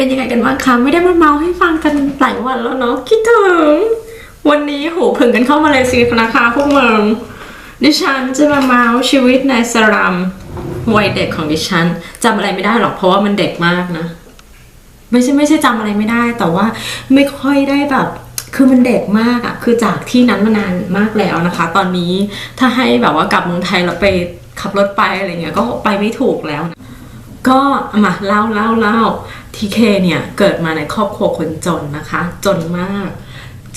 เป็นยังไงกันบ้างคะไม่ได้มาเมาให้ฟังกันหลายวันแล้วเนาะคิดถึง วันนี้โหผึ่งกันเข้ามาเลยสินะคะพวกเมืองดิฉันจะมาเมาชีวิตในสลัมวัยเด็กของดิฉันจำอะไรไม่ได้หรอกเพราะว่ามันเด็กมากนะ ไม่ใช่ไม่ใช่จำอะไรไม่ได้ แต่ว่าไม่ค่อยได้แบบคือมันเด็กมากอะคือจากที่นั้นมานานมากแล้วนะคะ ตอนนี้ถ้าให้แบบว่ากลับเมืองไทยแล้วไปขับรถไปอะไรเงี้ยก็ไปไม่ถูกแล้วนะ ก็มาเล่าเล่าเล่าทีเคเนี่ยเกิดมาในครอบครัวคนจนนะคะ จนมาก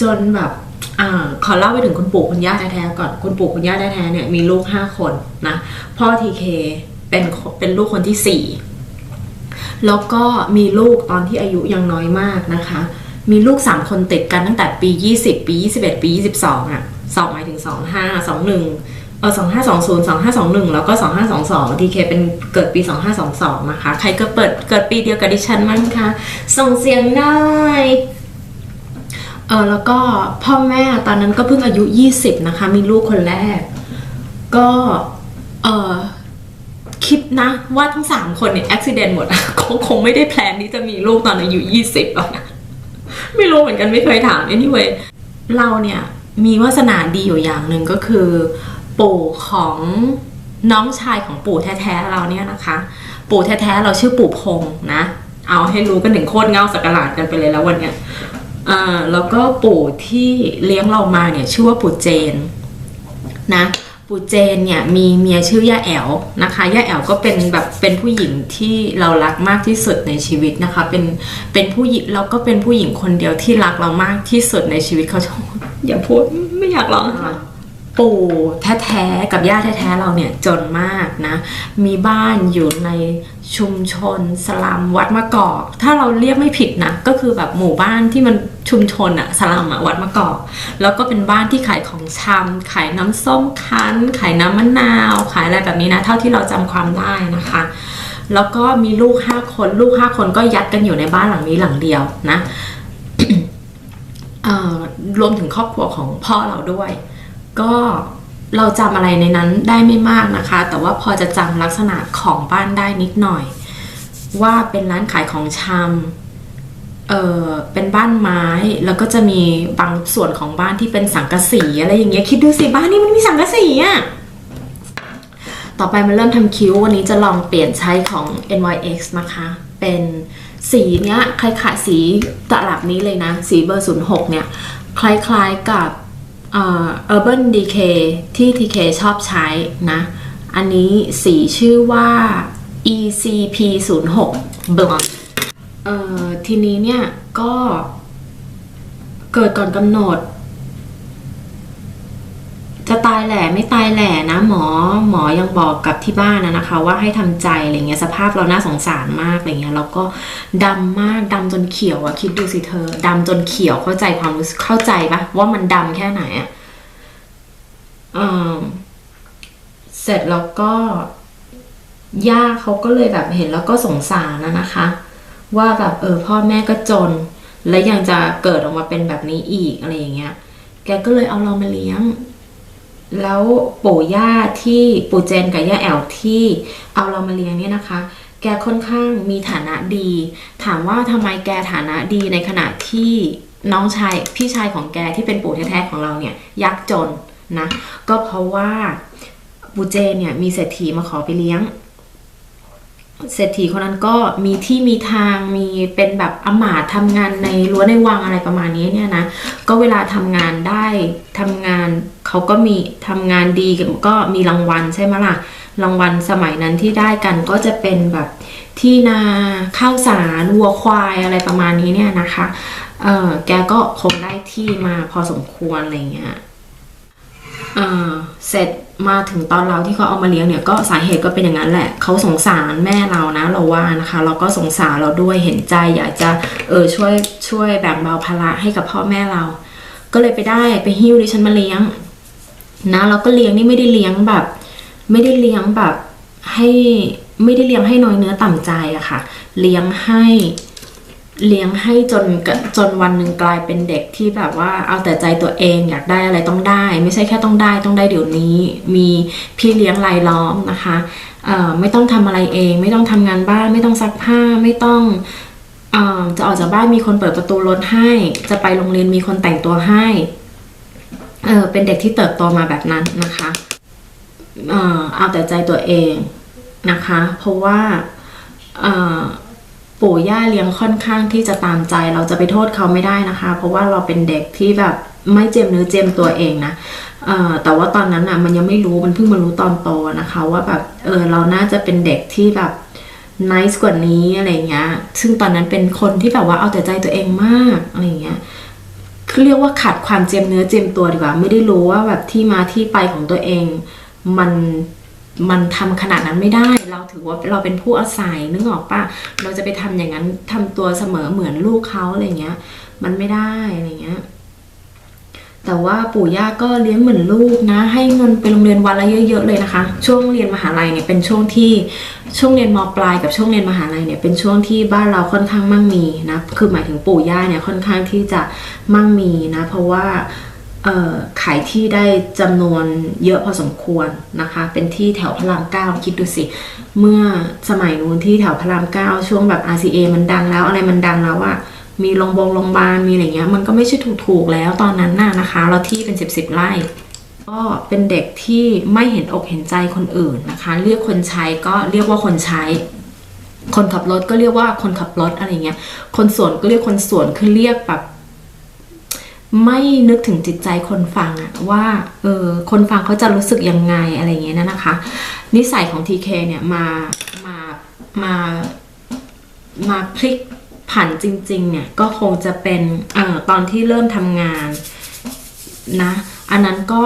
จนแบบอ่าขอเล่าไปถึงคุณปู่คุณย่าแท้ๆก่อนคุณปู่คุณย่าแท้ๆเนี่ยมีลูกห้าคนนะพ่อทีเคเป็นเป็นลูกคนที่สี่แล้วก็มีลูกตอนที่อายุยังน้อยมากนะคะ มีลูก3คนติดกันตั้งแต่ปี20ปี21ปี22อะสองหมายถึง25 21 เออ2520 2521แล้วก็2522ทีเคเป็นเกิดปี2522นะคะ ใครก็เปิดเกิดปีเดียวกับดิฉันมั้งคะ ส่งเสียงได้เออแล้วก็พ่อแม่ตอนนั้นก็เพิ่งอายุ20นะคะ มีลูกคนแรก ก็เออคิดนะว่าทั้งสามคนเนี่ยอุบิเหตุหมดอะคงคงไม่ได้แพลนที่จะมีลูกตอนอายุยี่สิบหรอกนะไม่รู้เหมือนกันไม่เคยถาม anyway เราเนี่ยมีวาสนาดีอยู่อย่างหนึ่งก็คือ ปู่ของน้องชายของปู่แท้ๆเราเนี่ยนะคะ ปู่แท้ๆเราชื่อปู่พงนะ เอาให้รู้กันถึงโคตรเงาสักหลาดกันไปเลยแล้ววันเนี้ยอ่าแล้วก็ปู่ที่เลี้ยงเรามาเนี่ยชื่อว่าปู่เจนนะปู่เจนเนี่ยมีเมียชื่อย่าแอลนะคะย่าแอลก็เป็นแบบเป็นผู้หญิงที่เรารักมากที่สุดในชีวิตนะคะเป็นเป็นผู้หญิงแล้วก็เป็นผู้หญิงคนเดียวที่รักเรามากที่สุดในชีวิตเขาชอบอย่าพูดไม่อยากร้องค่ะ ปู่แท้ๆกับย่าแท้ๆเราเนี่ยจนมากนะ มีบ้านอยู่ในชุมชนสลัมวัดมะกอก ถ้าเราเรียกไม่ผิดนะ ก็คือแบบหมู่บ้านที่มันชุมชนอะสลัมอะวัดมะกอก แล้วก็เป็นบ้านที่ขายของชำขายน้ำส้มคั้น ขายน้ำมะนาว ขายอะไรแบบนี้นะ เท่าที่เราจำความได้นะคะ แล้วก็มีลูกห้าคนลูกห้าคนก็ยัดกันอยู่ในบ้านหลังนี้หลังเดียวนะรวมถึงครอบครัวของพ่อเราด้วย ก็เราจำอะไรในนั้นได้ไม่มากนะคะ แต่ว่าพอจะจำลักษณะของบ้านได้นิดหน่อย ว่าเป็นร้านขายของชำเออเป็นบ้านไม้ แล้วก็จะมีบางส่วนของบ้านที่เป็นสังกะสีอะไรอย่างเงี้ยคิดดูสิบ้านนี้มันมีสังกะสีอะต่อไปมันเริ่มทำคิ้ว วันนี้จะลองเปลี่ยนใช้ของ NYX นะคะ เป็นสีเนี้ยคล้ายๆสีตลับนี้เลยนะ สีเบอร์ 06 เนี่ย คล้ายๆกับ เอ่อ Urban Decay ที่ TK ชอบใช้นะ อันนี้สีชื่อว่า ECP 06 Blonde เอ่อทีนี้เนี่ยก็เกิดก่อนกำหนด จะตายแหล่ไม่ตายแหล่นะหมอหมอยังบอกกับที่บ้านนะนะคะ ว่าให้ทำใจอะไรเงี้ยสภาพเราน่าสงสารมากอะไรเงี้ยแล้วก็ดำมากดำจนเขียวอะคิดดูสิเธอดำจนเขียวเข้าใจความรู้สึกเข้าใจปะว่ามันดำแค่ไหนอะอืมเสร็จแล้วก็ย่าเขาก็เลยแบบเห็นแล้วก็สงสารนะนะคะ ว่าแบบเออพ่อแม่ก็จน และยังจะเกิดออกมาเป็นแบบนี้อีกอะไรอย่างเงี้ย แกก็เลยเอาเรามาเลี้ยง แล้วปู่ย่าที่ปู่เจนกับย่าแอลที่เอาเรามาเลี้ยงเนี่ยนะคะ แกค่อนข้างมีฐานะดี ถามว่าทำไมแกฐานะดีในขณะที่น้องชายพี่ชายของแกที่เป็นปู่แท้ๆของเราเนี่ยยากจนนะ ก็เพราะว่าปู่เจนเนี่ยมีเศรษฐีมาขอไปเลี้ยง เศรษฐีคนนั้นก็มีที่มีทางมีเป็นแบบอำมาตย์ทำงานในรั้วในวังอะไรประมาณนี้เนี่ยนะก็เวลาทำงานได้ทำงานเขาก็มีทำงานดีก็มีรางวัลใช่ไหมล่ะรางวัลสมัยนั้นที่ได้กันก็จะเป็นแบบที่นาข้าวสารวัวควายอะไรประมาณนี้เนี่ยนะคะเออแกก็คงได้ที่มาพอสมควรอะไรเงี้ยอ่าเสร็จ มาถึงตอนเราที่เขาเอามาเลี้ยงเนี่ยก็สาเหตุก็เป็นอย่างนั้นแหละเขาสงสารแม่เรานะเราว่านะคะ เราก็สงสารเราด้วยเห็นใจอยากจะเออช่วยช่วยแบ่งเบาภาระให้กับพ่อแม่เรา ก็เลยไปได้ไปหิ้วดิฉันมาเลี้ยง นะเราก็เลี้ยงนี่ไม่ได้เลี้ยงแบบ ไม่ได้เลี้ยงแบบให้ไม่ได้เลี้ยงให้น้อยเนื้อต่ำใจอะค่ะ เลี้ยงให้ เลี้ยงให้จนจนวันหนึ่งกลายเป็นเด็กที่แบบว่าเอาแต่ใจตัวเองอยากได้อะไรต้องได้ ไม่ใช่แค่ต้องได้ต้องได้เดี๋ยวนี้ มีพี่เลี้ยงรายล้อมนะคะไม่ต้องทำอะไรเอง ไม่ต้องทำงานบ้าน ไม่ต้องซักผ้าไม่ต้องอจะออกจากบ้านมีคนเปิดประตูรถให้ จะไปโรงเรียนมีคนแต่งตัวให้เเป็นเด็กที่เติบโตมาแบบนั้นนะคะเอาแต่ใจตัวเองนะคะ เพราะว่า ปู่ย่าเลี้ยงค่อนข้างที่จะตามใจเราจะไปโทษเขาไม่ได้นะคะ เพราะว่าเราเป็นเด็กที่แบบไม่เจมเนื้อเจมตัวเองนะแต่ว่าตอนนั้นอะมันยังไม่รู้มันเพิ่งมารู้ตอนโตนะคะ ว่าแบบเออเราน่าจะเป็นเด็กที่แบบนิสกว่านี้อะไรเงี้ย ซึ่งตอนนั้นเป็นคนที่แบบว่าเอาแต่ใจตัวเองมากอะไรเงี้ยคือเรียกว่าขาดความเจียมเนื้อเจียมตัวดีกว่า ไม่ได้รู้ว่าแบบที่มาที่ไปของตัวเอง มันมันทำขนาดนั้นไม่ได้ เราถือว่าเราเป็นผู้อาศัยนึกออกปะเราจะไปทำอย่างนั้นทำตัวเสมอเหมือนลูกเขาอะไรเงี้ย มันไม่ได้อะไรเงี้ย แต่ว่าปู่ย่าก็เลี้ยงเหมือนลูกนะ ให้เงินไปโรงเรียนวันละเยอะ ๆ เลยนะคะ ช่วงเรียนมหาลัยเนี่ยเป็นช่วงที่ช่วงเรียนมปลายกับช่วงเรียนมหาลัยเนี่ยเป็นช่วงที่บ้านเราค่อนข้างมั่งมีนะคือหมายถึงปู่ย่าเนี่ยค่อนข้างที่จะมั่งมีนะ เพราะว่า ขายที่ได้จำนวนเยอะพอสมควรนะคะ เป็นที่แถวพระรามเก้าคิดดูสิ เมื่อสมัยนู้นที่แถวพระรามเก้าช่วงแบบ RCA มันดังแล้วอะไรมันดังแล้วอะมีโรงพยาบาลโรงพยาบาลมีอะไรเงี้ย มันก็ไม่ใช่ถูกๆแล้วตอนนั้นน่ะนะคะแล้วที่เป็นสิบสิบไร่ ก็เป็นเด็กที่ไม่เห็นอกเห็นใจคนอื่นนะคะ เรียกคนใช้ก็เรียกว่าคนใช้ คนขับรถก็เรียกว่าคนขับรถอะไรเงี้ย คนสวนก็เรียกคนสวนคือเรียกแบบ ไม่นึกถึงจิตใจคนฟังอะว่าเออคนฟังเขาจะรู้สึกยังไงอะไรเงี้ยนะนะคะ นิสัยของ TK เนี่ยมามามามาพลิกผันจริง ๆ เนี่ยก็คงจะเป็นเอ่อตอนที่เริ่มทำงานนะอันนั้นก็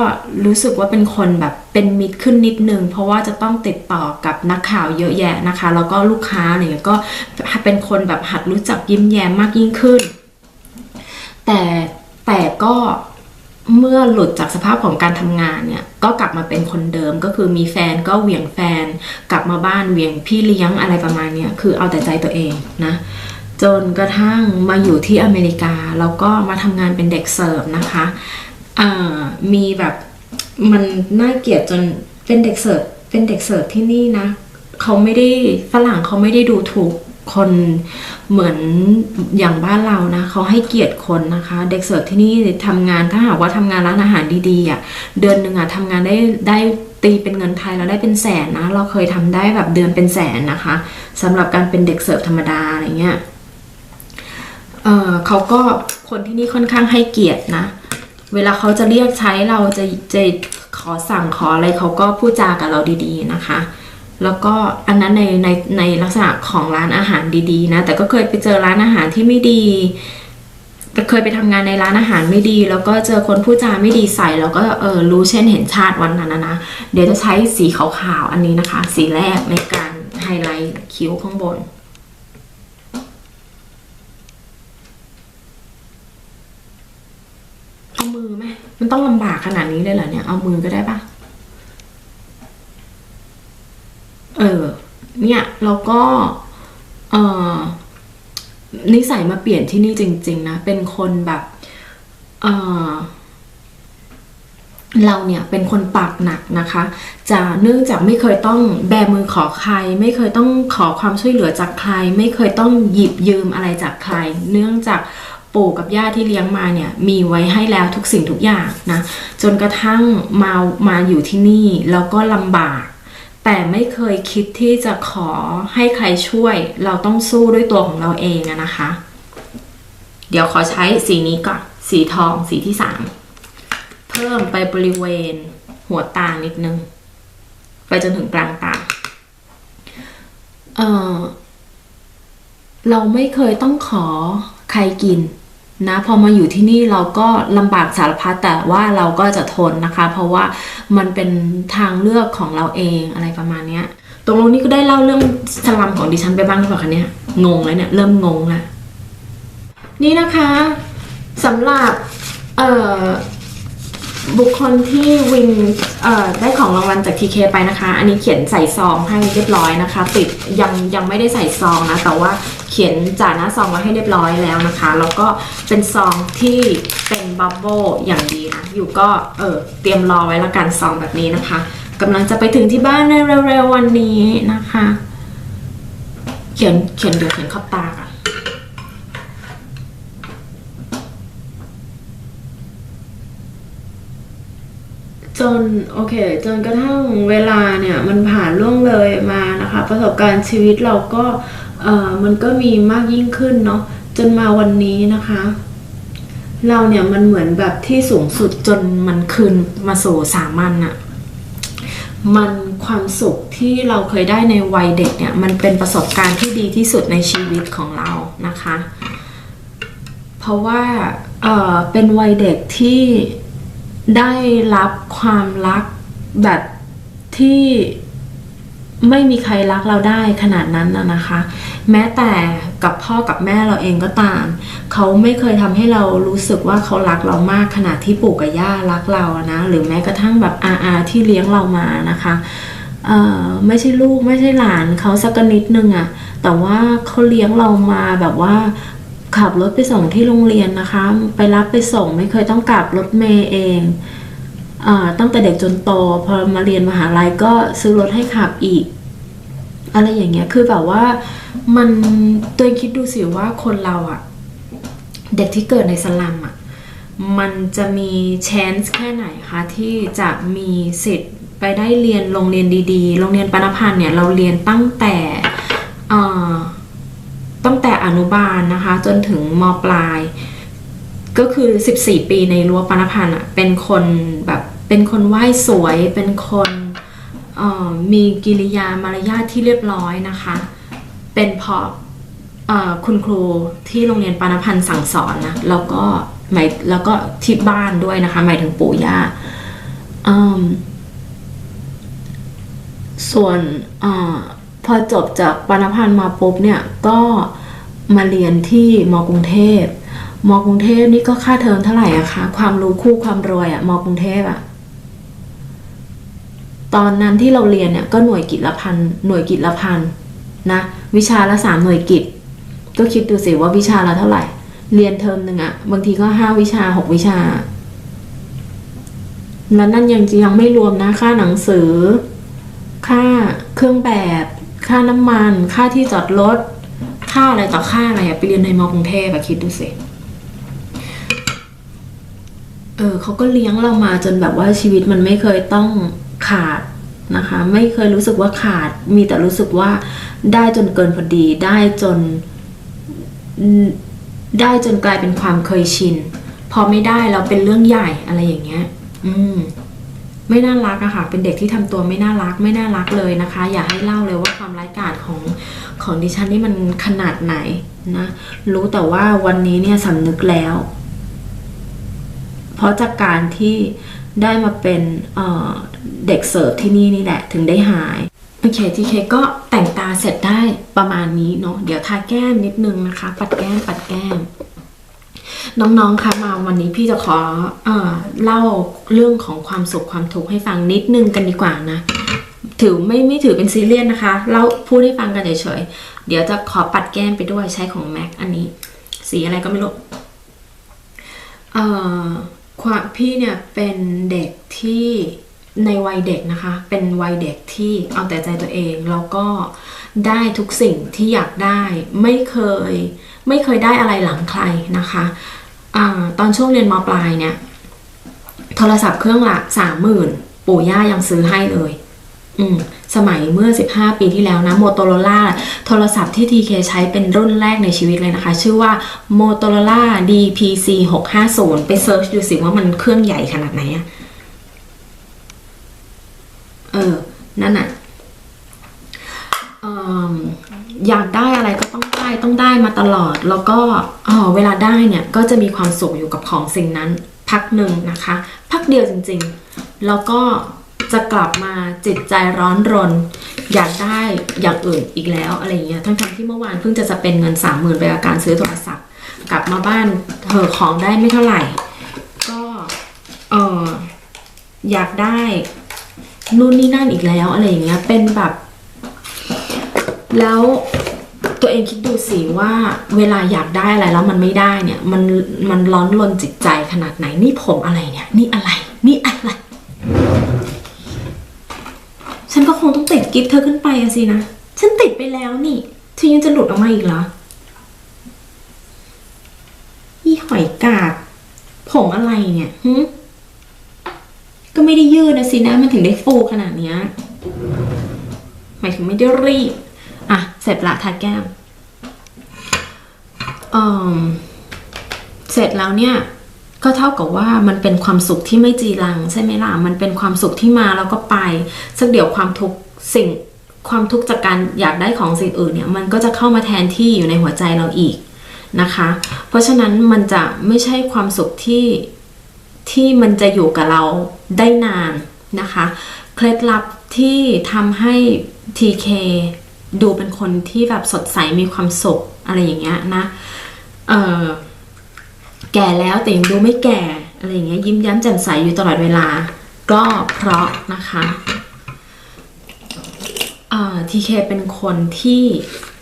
รู้สึกว่าเป็นคนแบบเป็นมิตรขึ้นนิดนึง เพราะว่าจะต้องติดต่อกับนักข่าวเยอะแยะนะคะ แล้วก็ลูกค้าเนี่ยก็เป็นคนแบบหัดรู้จักยิ้มแย้มมากยิ่งขึ้น แต่ แต่ก็เมื่อหลุดจากสภาพของการทำงานเนี่ย ก็กลับมาเป็นคนเดิมก็คือมีแฟนก็เหวี่ยงแฟน กลับมาบ้านเหวี่ยงพี่เลี้ยงอะไรประมาณเนี้ยคือเอาแต่ใจตัวเองนะ จนกระทั่งมาอยู่ที่อเมริกา แล้วก็มาทำงานเป็นเด็กเสิร์ฟนะคะมีแบบมันน่าเกลียดจนเป็นเด็กเสิร์ฟเป็นเด็กเสิร์ฟที่นี่นะเขาไม่ได้ฝรั่งเขาไม่ได้ดูถูก คนเหมือนอย่างบ้านเรานะเขาให้เกียรติคนนะคะ เด็กเสิร์ฟที่นี่ทำงานถ้าหากว่าทำงานร้านอาหารดีๆอะเดือนหนึ่งอะทำงานได้ได้ตีเป็นเงินไทยแล้วได้เป็นแสนนะ เราเคยทำได้แบบเดือนเป็นแสนนะคะสำหรับการเป็นเด็กเสิร์ฟธรรมดาอะไรเงี้ยเออเขาก็คนที่นี่ค่อนข้างให้เกียรตินะ เวลาเขาจะเรียกใช้เราจะจะขอสั่งขออะไรเขาก็พูดจากับเราดี ๆนะคะ แล้วก็อันนั้นในในในลักษณะของร้านอาหารดีๆนะ แต่ก็เคยไปเจอร้านอาหารที่ไม่ดีเคยไปทำงานในร้านอาหารไม่ดี แล้วก็เจอคนพูดจาไม่ดีใส่แล้วก็เออรู้เช่นเห็นชาติวันนั้นนะนะเดี๋ยวจะใช้สีขาวๆอันนี้นะคะ สีแรกในการไฮไลท์คิ้วข้างบน เอามือไหมมันต้องลำบากขนาดนี้เลยเหรอเนี่ย เอามือก็ได้ปะ เออ เนี่ยแล้วก็เออนิสัยมาเปลี่ยนที่นี่จริง ๆ นะ เป็นคนแบบเออเราเนี่ยเป็นคนปากหนักนะคะ จะเนื่องจากไม่เคยต้องแบมือขอใคร ไม่เคยต้องขอความช่วยเหลือจากใคร ไม่เคยต้องหยิบยืมอะไรจากใคร เนื่องจากปู่กับย่าที่เลี้ยงมาเนี่ยมีไว้ให้แล้วทุกสิ่งทุกอย่างนะจนกระทั่งมามาอยู่ที่นี่แล้วก็ลำบาก แต่ไม่เคยคิดที่จะขอให้ใครช่วย เราต้องสู้ด้วยตัวของเราเองนะคะ เดี๋ยวขอใช้สีนี้ก่อน สีทองสีที่สามเพิ่มไปบริเวณหัวตานิดนึง ไปจนถึงกลางตาเออเราไม่เคยต้องขอใครกิน นะพอมาอยู่ที่นี่เราก็ลำบากสารพัดแต่ว่าเราก็จะทนนะคะ เพราะว่ามันเป็นทางเลือกของเราเองอะไรประมาณนี้ตรงลงนี้ก็ได้เล่าเรื่องสลัมของดิฉันไปบ้างหรือเปล่าคะเนี่ยงงแล้วเนี่ยเริ่มงงล้วนี่นะคะสำหรับบุคคลที่วินได้ของรางวัลจาก TK ไปนะคะ อันนี้เขียนใส่ซองให้เรียบร้อยนะคะ ติดยังยังไม่ได้ใส่ซองนะ แต่ว่า ขียนจ่าหน้าซองไว้ให้เรียบร้อยแล้วนะคะ แล้วก็เป็นซองที่เป็นบับเบิลอย่างดีนะ อยู่ก็เออเตรียมรอไว้ละกันซองแบบนี้นะคะกำลังจะไปถึงที่บ้านในเร็วๆวันนี้นะคะ เขียนเขียนเดี๋ยวเขียนขอบตาก่ะ จนโอเค จนกระทั่งเวลาเนี่ยมันผ่านล่วงเลยมานะคะ ประสบการณ์ชีวิตเราก็เออมันก็มีมากยิ่งขึ้นเนาะจนมาวันนี้นะคะ เราเนี่ยมันเหมือนแบบที่สูงสุดจนมันคืนมาสู่สามัญอะมันความสุขที่เราเคยได้ในวัยเด็กเนี่ย มันเป็นประสบการณ์ที่ดีที่สุดในชีวิตของเรานะคะ เพราะว่าเออเป็นวัยเด็กที่ ได้รับความรักแบบที่ไม่มีใครรักเราได้ขนาดนั้นนะนะคะ แม้แต่กับพ่อกับแม่เราเองก็ตาม เขาไม่เคยทำให้เรารู้สึกว่าเขารักเรามากขนาดที่ปู่กับย่ารักเรานะหรือแม้กระทั่งแบบอาอาที่เลี้ยงเรามานะคะเอ่อไม่ใช่ลูกไม่ใช่หลานเขาสักนิดนึงอะแต่ว่าเขาเลี้ยงเรามาแบบว่า ขับรถไปส่งที่โรงเรียนนะคะ ไปรับไปส่งไม่เคยต้องกลับรถเมย์เองอตั้งแต่เด็กจนโตพอมาเรียนมหาลัยก็ซื้อรถให้ขับอีก อะไรอย่างเงี้ยคือแบบว่ามันตัวเองคิดดูสิว่าคนเราอะเด็กที่เกิดในสลัมอะมันจะมีแชนส์แค่ไหนคะที่จะมีสิทธิ์ไปได้เรียนโรงเรียนดีๆ โรงเรียนปานพันธ์เนี่ยเราเรียนตั้งแต่อ่อ ตั้งแต่อนุบาลนะคะ จนถึงมปลาย ก็คือ 14 ปีในรั้วปานพันธ์อะเป็นคนแบบเป็นคนไหว้สวยเป็นคนมีกิริยามารยาทที่เรียบร้อยนะคะ เป็นเพราะเอ่อคุณครูที่โรงเรียนปานพันธ์สั่งสอนนะแล้วก็หมายแล้วก็ที่บ้านด้วยนะคะ หมายถึงปู่ย่าส่วนอ พอจบจากปานพันธ์มาปุ๊บเนี่ยก็มาเรียนที่มกรุงเทพมกรุงเทพนี่ก็ค่าเทอมเท่าไหร่อะคะความรู้คู่ความรวยอะมกรุงเทพอะตอนนั้นที่เราเรียนเนี่ยก็หน่วยกิจละพันหน่วยกิจละพันนะวิชาละสามหน่วยกิจ ก็คิดดูสิว่าวิชาละเท่าไหร่ เรียนเทอมหนึ่งอะบางทีก็ห้าวิชาหกวิชาแล้วนั่นยังยังไม่รวมนะค่าหนังสือ ค่าเครื่องแบบ ค่าน้ำมัน ค่าที่จอดรถ ค่าอะไรต่อค่าอะไรอะไปเรียนในมอกรุงเทพอะคิดดูสิเออเขาก็เลี้ยงเรามาจนแบบว่าชีวิตมันไม่เคยต้องขาดนะคะ ไม่เคยรู้สึกว่าขาด มีแต่รู้สึกว่าได้จนเกินพอดี ได้จน ได้จนกลายเป็นความเคยชิน พอไม่ได้เราเป็นเรื่องใหญ่อะไรอย่างเงี้ย อืม ไม่น่ารักอะค่ะ เป็นเด็กที่ทำตัวไม่น่ารัก ไม่น่ารักเลยนะคะ อย่าให้เล่าเลยว่าความร้ายกาจของของดิฉันนี่มันขนาดไหนนะ รู้แต่ว่าวันนี้เนี่ยสำนึกแล้ว เพราะจากการที่ได้มาเป็นเเด็กเสิร์ฟที่นี่นี่แหละ ถึงได้หายโอเคทีเคก็แต่งตาเสร็จได้ประมาณนี้เนาะเดี๋ยวทาแก้มนิดนึงนะคะ ปัดแก้มปัดแก้ม น้องๆ คะมาวันนี้พี่จะขอเออเล่าเรื่องของความสุขความทุกข์ให้ฟังนิดนึงกันดีกว่านะ ถือไม่ไม่ถือเป็นซีเรียสนะคะเล่าพูดให้ฟังกันเฉยๆ เดี๋ยวจะขอปัดแก้มไปด้วยใช้ของแม็กอันนี้ สีอะไรก็ไม่รู้เอ่อความพี่เนี่ยเป็นเด็กที่ในวัยเด็กนะคะ เป็นวัยเด็กที่เอาแต่ใจตัวเอง แล้วก็ได้ทุกสิ่งที่อยากได้ ไม่เคย ไม่เคยได้อะไรหลังใครนะคะอตอนช่วงเรียนมปลายเนี่ย โทรศัพท์เครื่องละสามหมื่นปู่ย่ายังซื้อให้เลย อืมสมัยเมื่อ 15 ปีที่แล้วนะ Motorola โทรศัพท์ที่ TK ใช้เป็นรุ่นแรกในชีวิตเลยนะคะ ชื่อว่า Motorola DPC 650ไปเซิร์ชดูสิว่ามันเครื่องใหญ่ขนาดไหนอะเออ นั่นน่ะเอิ่มอยากได้อะไรก็ ตลอดแล้วก็เออเวลาได้เนี่ยก็จะมีความสุขอยู่กับของสิ่งนั้น พักหนึ่งนะคะ พักเดียวจริงๆ แล้วก็จะกลับมาจิตใจร้อนรน อยากได้อย่างอื่นอีกแล้วอะไรเงี้ยทั้งๆที่เมื่อวานเพิ่งจะจะเป็นเงินสามหมื่นไปกับการซื้อโทรศัพท์ กลับมาบ้านเธอของได้ไม่เท่าไหร่ ก็เอออยากได้นู่นนี่นั่นอีกแล้วอะไรอย่างเงี้ยเป็นแบบ แล้ว ตัวเองคิดดูสิว่าเวลาอยากได้อะไรแล้วมันไม่ได้เนี่ย มันมันร้อนรนจิตใจขนาดไหนนี่ผมอะไรเนี่ย นี่อะไร นี่อะไร ฉันก็คงต้องติดกิฟเธอขึ้นไปอะสินะ ฉันติดไปแล้วนี่เธอยังจะหลุดออกมาอีกเหรออีหอยกาดผมอะไรเนี่ยหึก็ไม่ได้ยืดนะสินะ มันถึงได้ฟูขนาดเนี้ยหมายถึงไม่ได้รีบ อะ เสร็จละทาแก้มเสร็จแล้วเนี่ย ก็เท่ากับว่ามันเป็นความสุขที่ไม่จีรังใช่ไหมล่ะ มันเป็นความสุขที่มาแล้วก็ไป สักเดี๋ยวความทุกสิ่งความทุกข์จากการอยากได้ของสิ่งอื่นเนี่ย มันก็จะเข้ามาแทนที่อยู่ในหัวใจเราอีกนะคะ เพราะฉะนั้นมันจะไม่ใช่ความสุขที่ที่มันจะอยู่กับเราได้นานนะคะ เคล็ดลับที่ทำให้ TK ดูเป็นคนที่แบบสดใสมีความสุขอะไรอย่างเงี้ยนะ เออแก่แล้วแต่ยังดูไม่แก่อะไรอย่างเงี้ยยิ้มแย้มแจ่มใสอยู่ตลอดเวลา ก็เพราะนะคะทีเคเป็นคนที่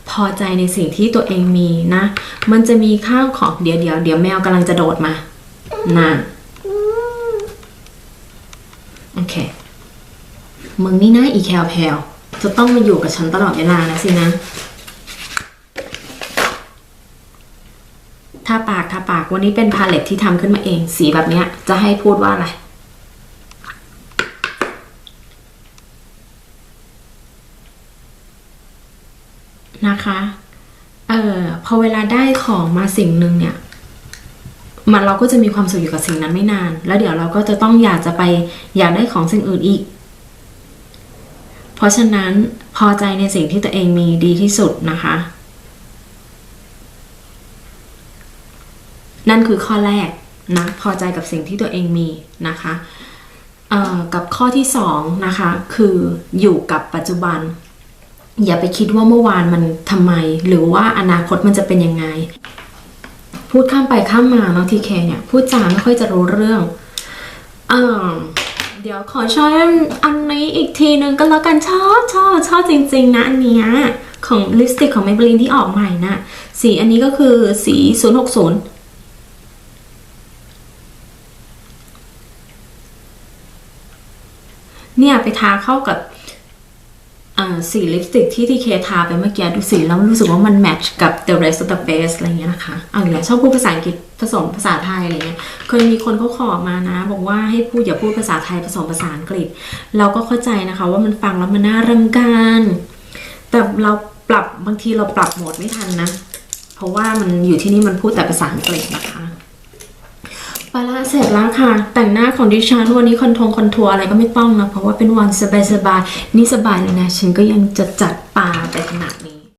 พอใจในสิ่งที่ตัวเองมีนะ มันจะมีข้าวของเดี๋ยวเดี๋ยวเดี๋ยวแมวกำลังจะโดดมานะโอเค มึงนี่นะอีแคลแพลว จะต้องมาอยู่กับฉันตลอดเวลานะสินะทาปากทาปากวันนี้เป็นพาเลตที่ทำขึ้นมาเอง สีแบบเนี้ยจะให้พูดว่าอะไรนะคะ เอ่อ พอเวลาได้ของมาสิ่งหนึ่งเนี่ย มันเราก็จะมีความสุขอยู่กับสิ่งนั้นไม่นาน แล้วเดี๋ยวเราก็จะต้องอยากจะไปอยากได้ของสิ่งอื่นอีก ราะฉะนั้นพอใจในสิ่งที่ตัวเองมีดีที่สุดนะคะ นั่นคือข้อแรกนะพอใจกับสิ่งที่ตัวเองมีนะคะกับข้อที่สองนะคะคืออยู่กับปัจจุบัน อย่าไปคิดว่าเมื่อวานมันทำไม หรือว่าอนาคตมันจะเป็นยังไง พูดข้ามไปข้ามมาเนาะทีเคเนี่ย พูดจาไม่ค่อยจะรู้เรื่องอ เดี๋ยวขอใช้อันนี้อีกทีนึงก็แล้วกันชอบชอบชอบจริง ๆ นะอันเนี้ยของลิปสติกของ Maybelline ที่ออกใหม่นะสีอันนี้ก็คือสี 060เนี่ยไปทาเข้ากับสีลิปสติกที่ทีเคทาไปเมื่อกี้ดูสีแล้วรู้สึกว่ามันแมทช์กับ the rest of the face อะไรเงี้ยนะคะเอาอีกแล้วชอบพูดภาษาอังกฤษ ผสมภาษาไทยอะไรเงี้ย เคยมีคนเขาขอมานะ บอกว่าให้พูดอย่าพูดภาษาไทยผสมภาษาอังกฤษ เราก็เข้าใจนะคะว่ามันฟังแล้วมันน่ารำคาญ แต่เราปรับบางทีเราปรับโหมดไม่ทันนะ เพราะว่ามันอยู่ที่นี่มันพูดแต่ภาษาอังกฤษนะคะปลาเสร็จแล้วค่ะ แต่งหน้าของดิฉันวันนี้คอนทงคอนทัวร์อะไรก็ไม่ต้องนะ เพราะว่าเป็นวันสบายๆนี่สบายเลยนะ ฉันก็ยังจะจัดปาไปขนาดนี้